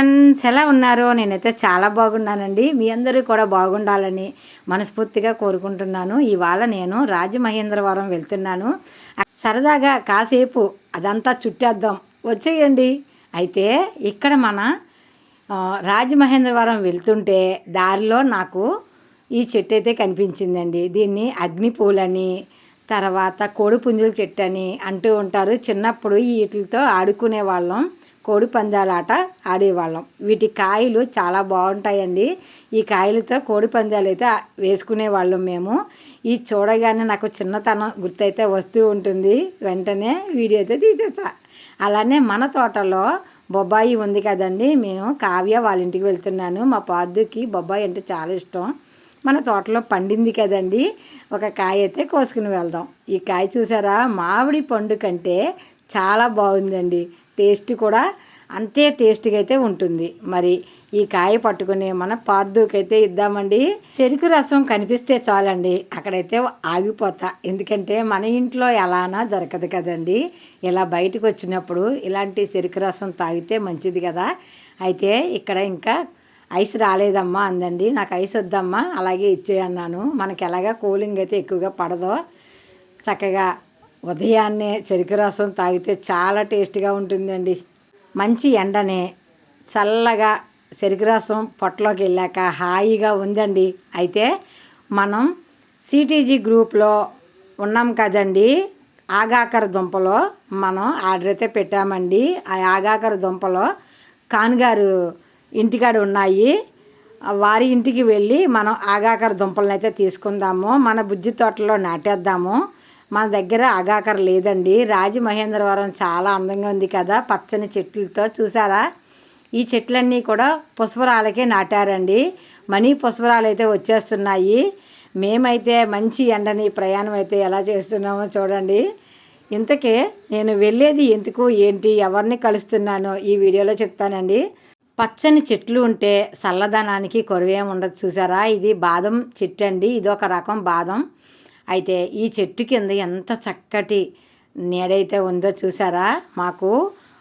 Friends ఎలా ఉన్నారు? నేనైతే చాలా బాగున్నానండి. మీ అందరూ కూడా బాగుండాలని మనస్ఫూర్తిగా కోరుకుంటున్నాను. ఇవాళ నేను రాజమహేంద్రవరం వెళ్తున్నాను. సరదాగా కాసేపు అదంతా చుట్టేద్దాం. వచ్చేయండి. అయితే ఇక్కడ మన రాజమహేంద్రవరం వెళ్తుంటే దారిలో నాకు ఈ చెట్టు అయితే కనిపించిందండి. దీన్ని అగ్నిపూలని తర్వాత కోడిపుంజుల చెట్టు అని అంటూ ఉంటారు. చిన్నప్పుడు ఈ వీటితో ఆడుకునే వాళ్ళం కోడి పందాలాట ఆడేవాళ్ళం. వీటి కాయలు చాలా బాగుంటాయండి. ఈ కాయలతో కోడి పందాలు అయితే వేసుకునేవాళ్ళం మేము. ఈ చూడగానే నాకు చిన్నతనం గుర్తయితే వస్తూ ఉంటుంది. వెంటనే వీడియో అయితే తీసేసా అలానే మన తోటలో బొబ్బాయి ఉంది కదండి. మేము కావ్య వాళ్ళ ఇంటికి వెళ్తున్నాను. మా పాదుకి బొబ్బాయి అంటే చాలా ఇష్టం. మన తోటలో పండింది కదండి. ఒక కాయ అయితే కోసుకుని వెళ్దాం. ఈ కాయ చూసారా? మామిడి పండు కంటే చాలా బాగుందండి. టేస్ట్ కూడా అంతే టేస్ట్గా అయితే ఉంటుంది. మరి ఈ కాయ పట్టుకుని మన పార్దుకైతే ఇద్దామండి. చెరుకు రసం కనిపిస్తే చాలండి. అక్కడైతే ఆగిపోతా. ఎందుకంటే మన ఇంట్లో ఎలానా దొరకదు కదండి. ఇలా బయటకు వచ్చినప్పుడు ఇలాంటి చెరుకు రసం తాగితే మంచిది కదా. అయితే ఇక్కడ ఇంకా ఐస్ రాలేదమ్మా అందండి. నాకు ఐస్ వద్దమ్మా. అలాగే ఇచ్చేయన్నాను. మనకి ఎలాగా కూలింగ్ అయితే ఎక్కువగా పడదో చక్కగా ఉదయాన్నే చెరుకు రసం తాగితే చాలా టేస్ట్గా ఉంటుందండి. మంచి ఎండనే చల్లగా చెరుకు రసం పొట్టలోకి వెళ్ళాక హాయిగా ఉందండి. అయితే మనం సిటీజీ గ్రూప్లో ఉన్నాం కదండి. ఆగాకర దుంపలో మనం ఆర్డర్ అయితే పెట్టామండి. ఆ ఆగాకర దుంపలో కాన్గారు ఇంటికాడ ఉన్నాయి. వారి ఇంటికి వెళ్ళి మనం ఆగాకర దుంపలను అయితే తీసుకుందాము. మన బుజ్జి తోటలో నాటేద్దాము. మన దగ్గర ఆగాకర లేదండి. రాజమహేంద్రవరం చాలా అందంగా ఉంది కదా పచ్చని చెట్లతో చూసారా? ఈ చెట్లన్నీ కూడా పుష్పరాలకే నాటారండి. మనీ పుష్పరాలు అయితే వచ్చేస్తున్నాయి. మేమైతే మంచి ఎండని ప్రయాణం అయితే ఎలా చేస్తున్నామో చూడండి. ఇంతకే నేను వెళ్ళేది ఎందుకు ఏంటి ఎవరిని కలుస్తున్నానో ఈ వీడియోలో చెప్తానండి. పచ్చని చెట్లు ఉంటే చల్లదనానికి కొరవేం ఉండదు చూసారా? ఇది బాదం చెట్టు అండి ఇది ఒక రకం బాదం. అయితే ఈ చెట్టు కింద ఎంత చక్కటి నీడైతే ఉందో చూసారా? మాకు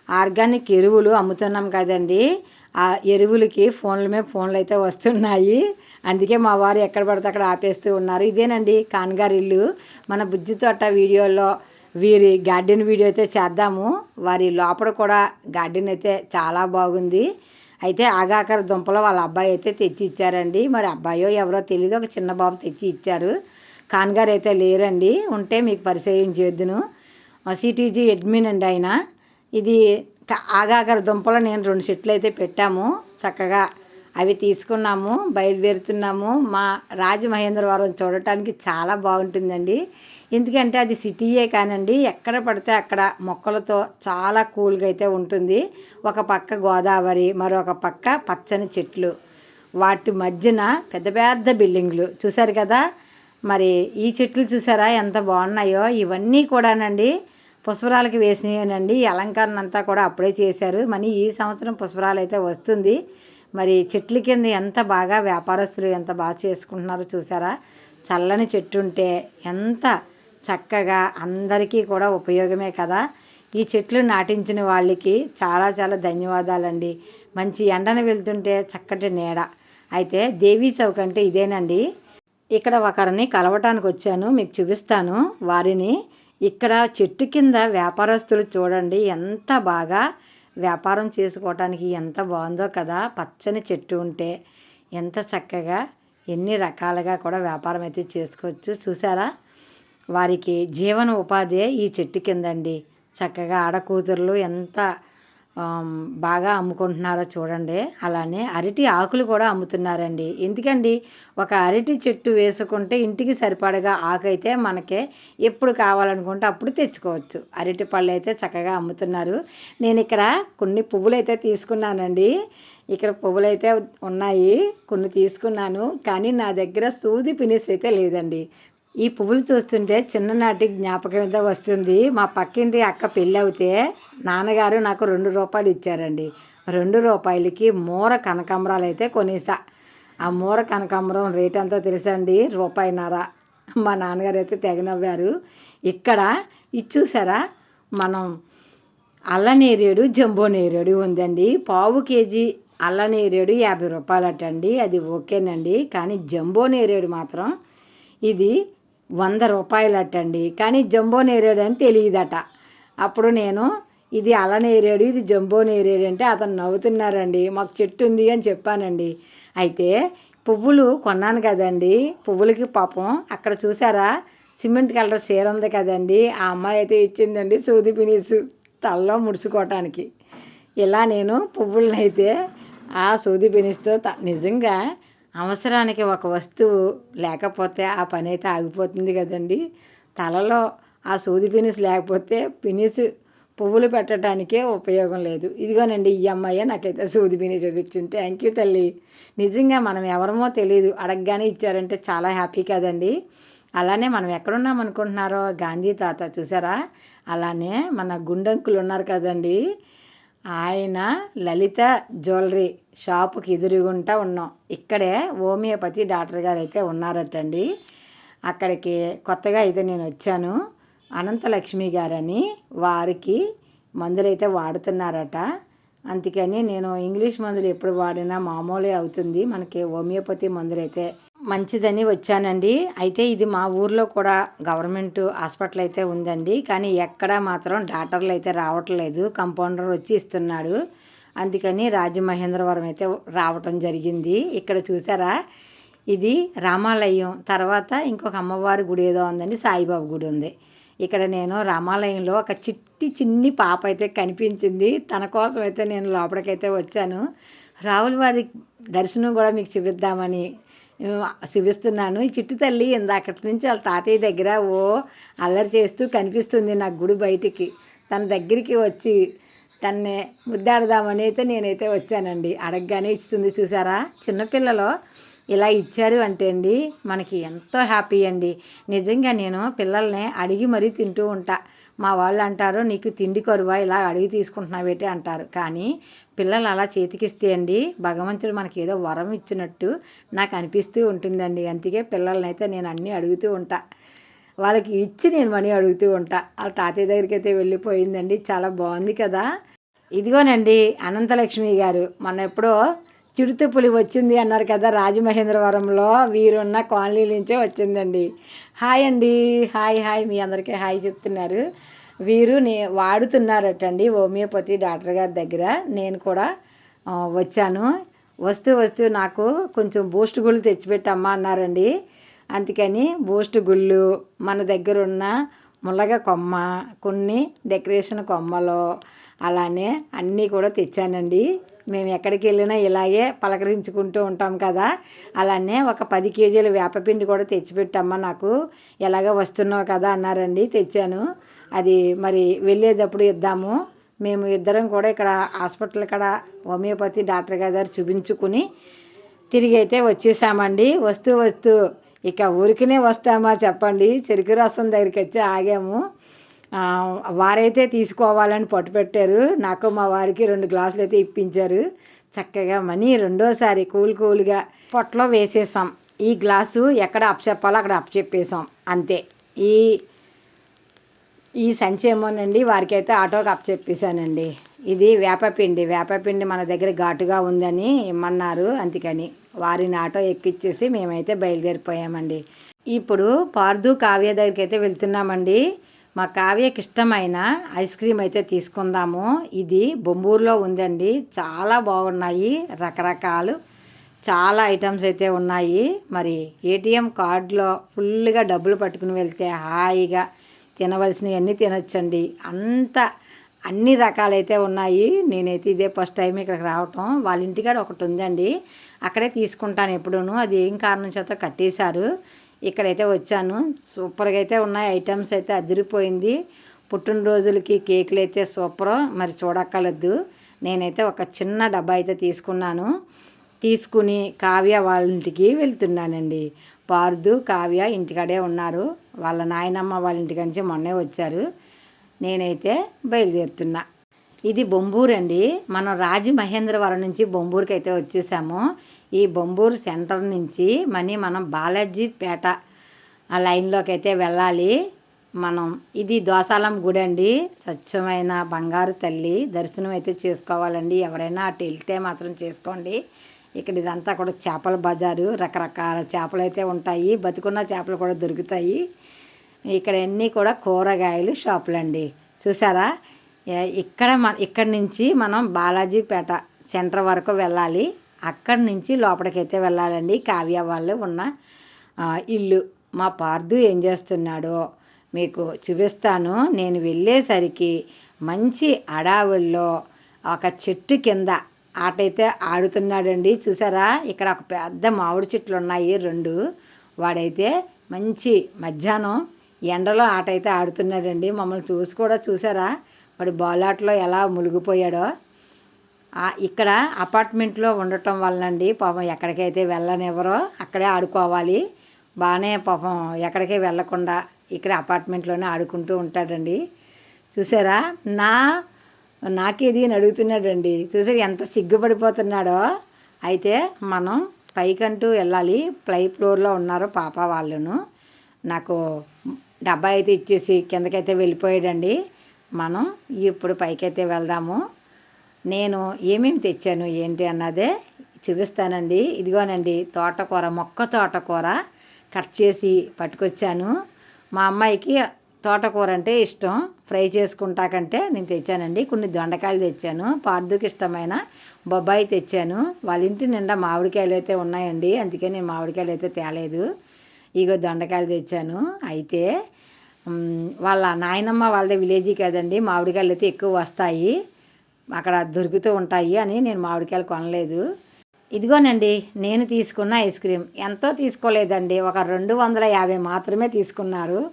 ఆర్గానిక్ ఎరువులు అమ్ముతున్నాం కదండి. ఆ ఎరువులకి ఫోన్ల మీద ఫోన్లు అయితే వస్తున్నాయి. అందుకే మా వారు ఎక్కడ పడితే అక్కడ ఆపేస్తూ ఉన్నారు. ఇదేనండి కాన్గారి ఇల్లు. మన బుజ్జి తోట వీడియోలో వీరి గార్డెన్ వీడియో అయితే చేద్దాము. వారి లోపల కూడా గార్డెన్ అయితే చాలా బాగుంది. అయితే ఆగాకర దుంపలు వాళ్ళ అబ్బాయి అయితే తెచ్చి ఇచ్చారండి మరి అబ్బాయో ఎవరో తెలియదు ఒక చిన్న బాబు తెచ్చి ఇచ్చారు కాన్గారు అయితే లేరండి ఉంటే మీకు పరిచయం చేద్దును. సిటీజీ అడ్మిన్ అండి ఆయన. ఇది ఆగాగర దుంపలు నేను రెండు సెట్లు అయితే పెట్టాము. చక్కగా అవి తీసుకున్నాము బయలుదేరుతున్నాము. మా రాజమహేంద్రవరం చూడటానికి చాలా బాగుంటుందండి. ఎందుకంటే అది సిటీయే కానండి ఎక్కడ పడితే అక్కడ మొక్కలతో చాలా కూల్గా అయితే ఉంటుంది. ఒక పక్క గోదావరి మరొక పక్క పచ్చని చెట్లు. వాటి మధ్యన పెద్ద పెద్ద బిల్డింగ్లు. చూశారు కదా? మరి ఈ చెట్లు చూసారా ఎంత బాగున్నాయో? ఇవన్నీ కూడానండి పుష్పరాలకి వేసినాయనండి ఈ అలంకరణ అంతా కూడా అప్పుడే చేశారు. మరి ఈ సంవత్సరం పుష్పరాలు అయితే వస్తుంది. మరి చెట్ల కింద ఎంత బాగా వ్యాపారస్తులు ఎంత బాగా చేసుకుంటున్నారో చూసారా? చల్లని చెట్టు ఉంటే ఎంత చక్కగా అందరికీ కూడా ఉపయోగమే కదా. ఈ చెట్లు నాటించిన వాళ్ళకి చాలా చాలా ధన్యవాదాలండి. మంచి ఎండన వెళ్తుంటే చక్కటి నీడ. అయితే దేవీ చౌక్ అంటే ఇదేనండి. ఇక్కడ ఒకరిని కలవటానికి వచ్చాను మీకు చూపిస్తాను. వారిని ఇక్కడ చెట్టు కింద వ్యాపారస్తులు చూడండి ఎంత బాగా వ్యాపారం చేసుకోవటానికి ఎంత బాగుందో కదా. పచ్చని చెట్టు ఉంటే ఎంత చక్కగా ఎన్ని రకాలుగా కూడా వ్యాపారం అయితే చేసుకోవచ్చు. చూసారా వారికి జీవన ఉపాధి ఈ చెట్టు కిందండి. చక్కగా ఆడకూతురులు ఎంత బాగా అమ్ముకుంటున్నారో చూడండి. అలానే అరటి ఆకులు కూడా అమ్ముతున్నారండి. ఎందుకండి? ఒక అరటి చెట్టు వేసుకుంటే ఇంటికి సరిపడగా ఆకు అయితే మనకే ఎప్పుడు కావాలనుకుంటే అప్పుడు తెచ్చుకోవచ్చు. అరటి పళ్ళు అయితే చక్కగా అమ్ముతున్నారు. నేను ఇక్కడ కొన్ని పువ్వులు అయితే తీసుకున్నానండి. ఇక్కడ పువ్వులు అయితే ఉన్నాయి. కొన్ని తీసుకున్నాను. కానీ నా దగ్గర సూది పినిస్ అయితే లేదండి. ఈ పువ్వులు చూస్తుంటే చిన్ననాటి జ్ఞాపకం అయితే వస్తుంది. మా పక్కింటి అక్క పెళ్ళి అవుతే నాన్నగారు నాకు రెండు రూపాయలు ఇచ్చారండి. రెండు రూపాయలకి మూర కనకాంబరాలు అయితే కొనేసా. ఆ మూర కనకాంబరం రేట్ ఎంతో తెలుసండి రూపాయిన్నర. మా నాన్నగారు అయితే తెగ నవ్వారు. ఇక్కడ ఇది చూసారా? మనం అల్లనేరేడు జంబో నేరేడు ఉందండి. పావు కేజీ అల్లనేరేడు యాభై రూపాయలట అండి అది ఓకేనండి. కానీ జంబో నేరేడు మాత్రం ఇది వంద రూపాయలటండి. కానీ జంబో నేరేడు అని తెలియదట. అప్పుడు నేను ఇది అల నేరేడు ఇది జంబో నేరేడు అంటే అతను నవ్వుతున్నారండి. మాకు చెట్టు ఉంది అని చెప్పానండి. అయితే పువ్వులు కొన్నాను కదండి. పువ్వులకి పాపం అక్కడ చూసారా? సిమెంట్ కలర్ చీర ఉంది కదండి. ఆ అమ్మాయి అయితే ఇచ్చిందండి సూది పినీసు తలలో ముడుచుకోవటానికి. ఇలా నేను పువ్వులనైతే ఆ సూది పినీస్తో త నిజంగా అవసరానికి ఒక వస్తువు లేకపోతే ఆ పని అయితే ఆగిపోతుంది కదండి. తలలో ఆ సూది పినిస్ లేకపోతే పినిస్ పువ్వులు పెట్టడానికే ఉపయోగం లేదు. ఇదిగోనండి ఈ అమ్మాయి నాకైతే సూది బిని చదివించింది. థ్యాంక్ యూ తల్లి. నిజంగా మనం ఎవరమో తెలియదు అడగగానే ఇచ్చారంటే చాలా హ్యాపీ కదండి. అలానే మనం ఎక్కడున్నాం అనుకుంటున్నారో? గాంధీ తాత చూసారా? అలానే మన గుండంకులు ఉన్నారు కదండి. ఆయన లలిత జ్యువెలరీ షాపుకి ఎదురుగుంటా ఉన్నాం. ఇక్కడే హోమియోపతి డాక్టర్ గారు అయితే ఉన్నారటండి. అక్కడికి కొత్తగా అయితే నేను వచ్చాను. అనంతలక్ష్మి గారని వారికి మందులైతే వాడుతున్నారట. అందుకని నేను ఇంగ్లీష్ మందులు ఎప్పుడు వాడినా మామూలే అవుతుంది. మనకి హోమియోపతి మందులు అయితే మంచిదని వచ్చానండి. అయితే ఇది మా ఊర్లో కూడా గవర్నమెంట్ హాస్పిటల్ అయితే ఉందండి. కానీ ఎక్కడ మాత్రం డాక్టర్లు అయితే రావట్లేదు. కంపౌండర్ వచ్చి ఇస్తున్నాడు. అందుకని రాజమహేంద్రవరం అయితే రావటం జరిగింది. ఇక్కడ చూసారా? ఇది రామాలయం. తర్వాత ఇంకొక అమ్మవారి గుడి ఏదో ఉందండి. సాయిబాబు గుడి ఉంది. ఇక్కడ నేను రామాలయంలో ఒక చిట్టి చిన్ని పాప అయితే కనిపించింది. తన కోసం అయితే నేను లోపలికైతే వచ్చాను. రావుల వారి దర్శనం కూడా మీకు చూపిద్దామని చూపిస్తున్నాను. ఈ చిట్టు తల్లి ఇందాకటి నుంచి వాళ్ళ తాతయ్య దగ్గర ఓ అల్లరి చేస్తూ కనిపిస్తుంది నా గుడి బయటికి. తన దగ్గరికి వచ్చి తన్నే ముద్దాడదామని అయితే నేనైతే వచ్చానండి. అడగగానే ఇస్తుంది చూసారా? చిన్నపిల్లలు ఇలా ఇచ్చారు అంటే అండి మనకి ఎంతో హ్యాపీ అండి. నిజంగా నేను పిల్లల్ని అడిగి మరీ తింటూ ఉంటా. మా వాళ్ళు అంటారు నీకు తిండి కరువా? ఇలా అడిగి తీసుకుంటున్నావేటి? అంటారు. కానీ పిల్లలు అలా చేతికిస్తే అండి భగవంతుడు మనకి ఏదో వరం ఇచ్చినట్టు నాకు అనిపిస్తూ ఉంటుందండి. అందుకే పిల్లల్ని అయితే నేను అన్నీ అడుగుతూ ఉంటా. వాళ్ళకి ఇచ్చి నేను మనీ అడుగుతూ ఉంటా. వాళ్ళ తాతయ్య దగ్గరికి అయితే వెళ్ళిపోయిందండి. చాలా బాగుంది కదా. ఇదిగోనండి అనంతలక్ష్మి గారు మొన్న ఎప్పుడో చిరుత పులి వచ్చింది అన్నారు కదా రాజమహేంద్రవరంలో. వీరున్న కాలనీ నుంచే వచ్చిందండి. హాయ్ అండి. Hi hi. మీ అందరికీ హాయ్ చెప్తున్నారు. వీరు నే వాడుతున్నారటండి హోమియోపతి డాక్టర్ గారి దగ్గర. నేను కూడా వచ్చాను. వస్తూ వస్తూ నాకు కొంచెం బూస్ట్ గుళ్ళు తెచ్చిపెట్టమ్మా అన్నారండి. అందుకని బూస్ట్ గుళ్ళు మన దగ్గర ఉన్న ముల్లగ కొమ్మ కొన్ని డెకరేషన్ కొమ్మలు అలానే అన్నీ కూడా తెచ్చానండి. మేము ఎక్కడికి వెళ్ళినా ఇలాగే పలకరించుకుంటూ ఉంటాం కదా. అలానే ఒక పది కేజీల వేపపిండి కూడా తెచ్చిపెట్టమ్మా నాకు. ఎలాగ వస్తున్నావు కదా అన్నారండి తెచ్చాను. అది మరి వెళ్ళేటప్పుడు ఇద్దాము. మేము ఇద్దరం కూడా ఇక్కడ హాస్పిటల్ ఇక్కడ హోమియోపతి డాక్టర్ గారి చూపించుకుని తిరిగి అయితే వచ్చేసామండి. వస్తూ వస్తూ ఇక ఊరికినే వస్తామా చెప్పండి. చెరుకు రసం దగ్గరికి వచ్చి ఆగాము. వారైతే తీసుకోవాలని పట్టు పెట్టారు. నాకు మా వారికి రెండు గ్లాసులు అయితే ఇప్పించారు. చక్కగా మనీ రెండోసారి కూల్ కూల్గా పొట్టలో వేసేసాం. ఈ గ్లాసు ఎక్కడ అప్చెప్పాలో అక్కడ అప్చెప్పేసాం అంతే. ఈ ఈ సంచి ఏమోనండి వారికి అయితే ఆటోకి అప్పచెప్పేశానండి ఇది వేపపిండి వేపపిండి మన దగ్గర ఘాటుగా ఉందని ఇమ్మన్నారు. అందుకని వారిని ఆటో ఎక్కిచ్చేసి మేమైతే బయలుదేరిపోయామండి. ఇప్పుడు పార్దు కావ్య దగ్గరికి అయితే వెళ్తున్నామండి. మా కావ్యకి ఇష్టమైన ఐస్ క్రీమ్ అయితే తీసుకుందాము. ఇది బొంబూరులో ఉందండి. చాలా బాగున్నాయి రకరకాలు. చాలా ఐటమ్స్ అయితే ఉన్నాయి. మరి ఏటీఎం కార్డులో ఫుల్గా డబ్బులు పట్టుకుని వెళ్తే హాయిగా తినవలసినవన్నీ తినొచ్చండి. అంత అన్ని రకాలైతే ఉన్నాయి. నేనైతే ఇదే ఫస్ట్ టైం ఇక్కడికి రావటం. వాళ్ళ ఇంటికాడ ఒకటి ఉందండి. అక్కడే తీసుకుంటాను ఎప్పుడూను. అది ఏం కారణం చేత కట్టేశారు. ఇక్కడైతే వచ్చాను. సూపర్గా అయితే ఉన్నాయి. ఐటమ్స్ అయితే అదిరిపోయింది. పుట్టినరోజులకి కేకులు అయితే సూపర్. మరి చూడక్కర్లేదు. నేనైతే ఒక చిన్న డబ్బా అయితే తీసుకున్నాను. తీసుకుని కావ్య వాళ్ళ ఇంటికి వెళ్తున్నానండి. పార్దు కావ్య ఇంటికాడే ఉన్నారు. వాళ్ళ నాయనమ్మ వాళ్ళ ఇంటికి నుంచి మొన్నే వచ్చారు. నేనైతే బయలుదేరుతున్నా. ఇది బొంబూరు అండి మనం రాజమహేంద్రవరం నుంచి బొంబూరుకి అయితే వచ్చేసాము. ఈ బొంబూరు సెంటర్ నుంచి మనీ మనం బాలాజీ పేట ఆ లైన్లోకి అయితే వెళ్ళాలి. మనం ఇది దోసాలం గుడి అండి. స్వచ్ఛమైన బంగారు తల్లి దర్శనం అయితే చేసుకోవాలండి. ఎవరైనా అటు వెళ్తే మాత్రం చేసుకోండి. ఇక్కడ ఇదంతా కూడా చేపల బజారు. రకరకాల చేపలు అయితే ఉంటాయి. బతుకున్న చేపలు కూడా దొరుకుతాయి. ఇక్కడ అన్నీ కూడా కూరగాయలు షాపులండి. చూసారా? ఇక్కడ మన ఇక్కడి నుంచి మనం బాలాజీపేట సెంటర్ వరకు వెళ్ళాలి. అక్కడి నుంచి లోపలికైతే వెళ్ళాలండి. కావ్య వాళ్ళు ఉన్న ఇల్లు. మా పార్దు ఏం చేస్తున్నాడో మీకు చూపిస్తాను. నేను వెళ్ళేసరికి మంచి అడావుల్లో ఒక చెట్టు కింద ఆటైతే ఆడుతున్నాడండి. చూసారా? ఇక్కడ ఒక పెద్ద మామిడి చెట్లు ఉన్నాయి రెండు. వాడైతే మంచి మధ్యాహ్నం ఎండలో ఆట అయితే ఆడుతున్నాడండి. మమ్మల్ని చూసి కూడా చూసారా? వాడు బాలాట్లో ఎలా మునిగిపోయాడో. ఇక్కడ అపార్ట్మెంట్లో ఉండటం వల్లండి పాపం ఎక్కడికైతే వెళ్ళనివ్వరో అక్కడే ఆడుకోవాలి. బాగానే పాపం ఎక్కడికి వెళ్ళకుండా ఇక్కడ అపార్ట్మెంట్లోనే ఆడుకుంటూ ఉంటాడండి. చూసారా? నా నాకేది అని అడుగుతున్నాడండి. చూసారు ఎంత సిగ్గుపడిపోతున్నాడో? అయితే మనం పైకంటూ వెళ్ళాలి. ప్లై ఫ్లోర్లో ఉన్నారు పాప వాళ్ళను. నాకు డబ్బా అయితే ఇచ్చేసి కిందకైతే వెళ్ళిపోయాడండి. మనం ఇప్పుడు పైకైతే వెళ్దాము. నేను ఏమేమి తెచ్చాను ఏంటి అన్నదే చూపిస్తానండి. ఇదిగోనండి తోటకూర మొక్క తోటకూర కట్ చేసి పట్టుకొచ్చాను. మా అమ్మాయికి తోటకూర అంటే ఇష్టం. ఫ్రై చేసుకుంటాకంటే నేను తెచ్చానండి. కొన్ని దొండకాయలు తెచ్చాను. పార్థుకి ఇష్టమైన బొబ్బాయి తెచ్చాను. వాళ్ళ ఇంటి నిండా మామిడికాయలు అయితే ఉన్నాయండి. అందుకే నేను మామిడికాయలు అయితే తేలేదు. ఇగో దొండకాయలు తెచ్చాను. అయితే వాళ్ళ నాయనమ్మ వాళ్ళది విలేజీ కదండి మామిడికాయలు అయితే ఎక్కువ వస్తాయి. అక్కడ దొరుకుతూ ఉంటాయి అని నేను మామిడికాయలు కొనలేదు. ఇదిగోనండి నేను తీసుకున్న ఐస్ క్రీమ్. ఎంతో తీసుకోలేదండి. ఒక రెండు వందల యాభై మాత్రమే తీసుకున్నారు.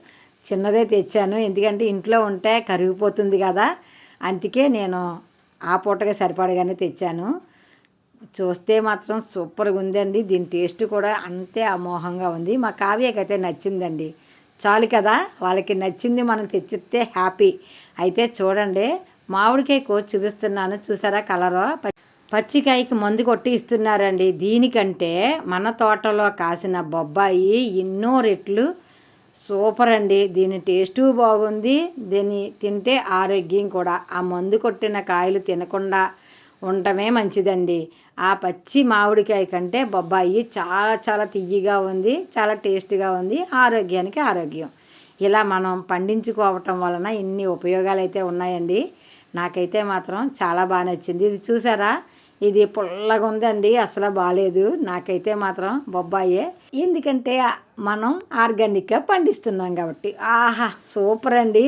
చిన్నదే తెచ్చాను. ఎందుకంటే ఇంట్లో ఉంటే కరిగిపోతుంది కదా. అందుకే నేను ఆ పూటగా సరిపడగానే తెచ్చాను. చూస్తే మాత్రం సూపర్గా ఉందండి. దీని టేస్ట్ కూడా అంతే అమోహంగా ఉంది. మా కావ్యకైతే నచ్చిందండి. చాలు కదా వాళ్ళకి నచ్చింది మనం తెచ్చితే హ్యాపీ. అయితే చూడండి మామిడికాయ కోసి చూపిస్తున్నాను. చూసారా కలరు? పచ్చికాయకి మందు కొట్టి ఇస్తున్నారండి. దీనికంటే మన తోటలో కాసిన బొబ్బాయి ఎన్నో రెట్లు సూపర్ అండి. దీని టేస్టు బాగుంది. దీన్ని తింటే ఆరోగ్యం కూడా. ఆ మందు కొట్టిన కాయలు తినకుండా ఉండటమే మంచిదండి. ఆ పచ్చి మామిడికాయ కంటే బొబ్బాయి చాలా చాలా తియ్యగా ఉంది. చాలా టేస్ట్గా ఉంది. ఆరోగ్యానికి ఆరోగ్యం. ఇలా మనం పండించుకోవటం వలన ఇన్ని ఉపయోగాలు అయితే ఉన్నాయండి. నాకైతే మాత్రం చాలా బాగా నచ్చింది. ఇది చూసారా? ఇది పుల్లగా ఉందండి. అసలు బాగాలేదు నాకైతే మాత్రం బొబ్బాయే. ఎందుకంటే మనం ఆర్గానిక్గా పండిస్తున్నాం కాబట్టి. ఆహా సూపర్ అండి.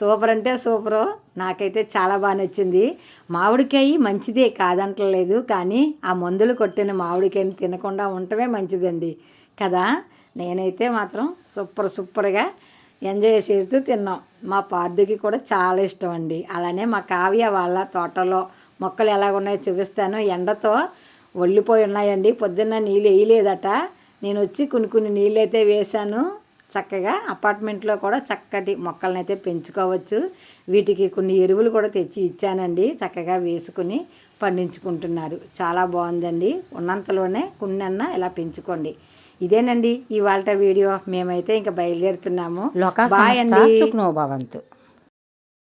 సూపర్ అంటే సూపరు. నాకైతే చాలా బాగా నచ్చింది. మామిడికాయ మంచిదే కాదంటలేదు. కానీ ఆ మందులు కొట్టిన మామిడికాయని తినకుండా ఉండటమే మంచిదండి. కదా? నేనైతే మాత్రం సూపర్ సూపర్గా ఎంజాయ్ చేస్తూ తిన్నాం. మా పార్థుకి కూడా చాలా ఇష్టం అండి అలానే మా కావ్య వాళ్ళ తోటలో మొక్కలు ఎలాగ ఉన్నాయో చూపిస్తాను. ఎండతో ఒళ్ళిపోయి ఉన్నాయండి. పొద్దున్న నీళ్ళు వేయలేదట. నేను వచ్చి కొన్ని కొన్ని నీళ్ళు అయితే వేశాను. చక్కగా అపార్ట్మెంట్లో కూడా చక్కటి మొక్కలను అయితే పెంచుకోవచ్చు. వీటికి కొన్ని ఎరువులు కూడా తెచ్చి ఇచ్చానండి. చక్కగా వేసుకుని పండించుకుంటున్నారు. చాలా బాగుందండి. ఉన్నంతలోనే కొన్నన్నా ఇలా పెంచుకోండి. ఇదేనండి ఇవాళ వీడియో. మేమైతే ఇంకా బయలుదేరుతున్నాము. బాయ్ అండి. సుఖనో భవంతు.